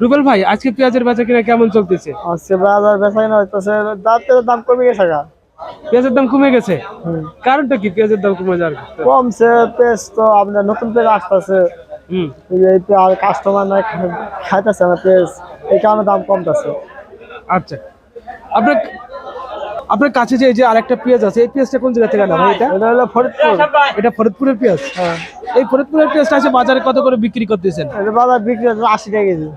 রুবেল ভাই আজকে পেঁয়াজের বেচা কিনা কেমন চলতেছে? আজকে বাজার বেচা কিনা হইতেছে দাঁতের দাম কমে গেছে গা। পেঁয়াজের দাম কমে গেছে? কারণটা কি পেঁয়াজের দাম কমে যাওয়ার? কমছে পেঁয়াজ তো আপনার নতুন পেঁয়াজ আসতেছে। হুম। এই পেঁয়াজ কাস্টমার না খাইতেছে না পেঁয়াজ এই কারণে দাম কমতেছে। আচ্ছা। আপনার আপনার কাছে যে এই যে আরেকটা পেঁয়াজ আছে এই পেঁয়াজটা কোন জায়গা থেকে আনা ভাই এটা? এটা হলো ফরিদপুর। এটা ফরিদপুরের পেঁয়াজ? হ্যাঁ। এই ফরিদপুরের পেঁয়াজটা আছে বাজারে কত করে বিক্রি করতেছেন? এটা বাজার বিক্রি হচ্ছে আশি টাকা কেজি।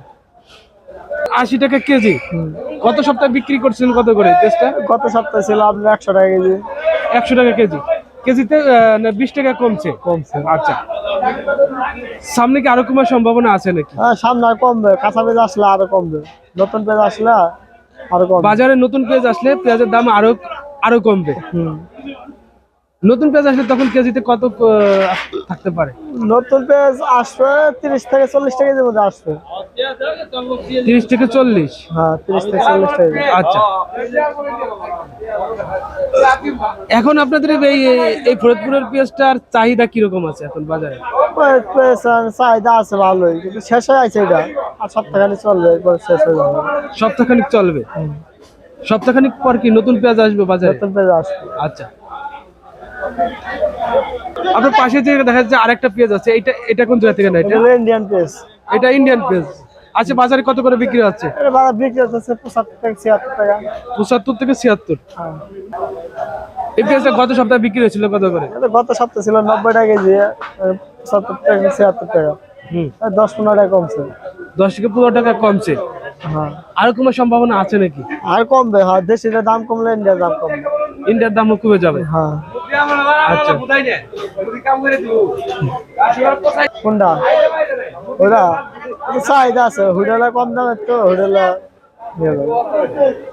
আশি টাকা কেজি। গত সপ্তাহে বিক্রি করছিলেন কত করে গত সপ্তাহে ছিল আপনার একশো টাকা কেজি। একশো টাকা কেজি। কেজিতে বিশ টাকা কমছে? কমছে। আচ্ছা। সামনে কি আরও কমার সম্ভাবনা আছে নাকি? হ্যাঁ সামনে আর কমবে। কাঁচা পেঁয়াজ আসলে আরও কমবে। নতুন পেঁয়াজ আসলে আরও কমবে। বাজারে নতুন পেঁয়াজ আসলে পেঁয়াজের দাম আরও আরও কমবে। নতুন পেঁয়াজ আসলে তখন কেজিতে কত থাকতে পারে? নতুন পেঁয়াজ আসবে তিরিশ থেকে চল্লিশ টাকা কেজির মধ্যে আসবে। তিরিশ থেকে চল্লিশ। হ্যাঁ তিরিশ থেকে চল্লিশ। আচ্ছা। এখন আপনাদের এই এই ফরিদপুরের পেঁয়াজটার চাহিদা কীরকম আছে এখন বাজারে? চাহিদা আছে ভালোই কিন্তু শেষ হয়ে আছে এটা। আর সপ্তাহখানি চলবে শেষ হয়ে যাবে। সপ্তাহখানিক চলবে? সপ্তাহখানিক পর কি নতুন পেঁয়াজ আসবে বাজারে? নতুন পেঁয়াজ আসবে। আচ্ছা। আপনার পাশে যে দেখা যাচ্ছে আরেকটা পেঁয়াজ আছে এটা এটা কোন জায়গা থেকে না এটা? ইন্ডিয়ান পেঁয়াজ। এটা ইন্ডিয়ান পেঁয়াজ। আচ্ছা বাজারে কত করে বিক্রি হচ্ছে? বিক্রি হচ্ছে পঁচাত্তর থেকে ছিয়াত্তর টাকা। পঁচাত্তর থেকে ছিয়াত্তর? হ্যাঁ। এই পেঁয়াজটা গত সপ্তাহে বিক্রি হয়েছিল কত করে? গত সপ্তাহে ছিল নব্বই টাকা কেজি পঁচাত্তর থেকে ছিয়াত্তর টাকা। হুম। দশ পনেরো টাকা কমছে। দশ থেকে পনেরো টাকা কমছে। হ্যাঁ। আরও কমার সম্ভাবনা আছে নাকি? আর কমবে হ্যাঁ দেশের দাম কমলে ইন্ডিয়ার দাম কমবে। ইন্ডিয়ার দামও কমে যাবে। হ্যাঁ। আচ্ছা। কোনটা? ওটা? চাহিদা আছে হোটেলে কম দামের তো হোটেলে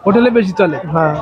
হোটেলে বেশি চলে? হ্যাঁ।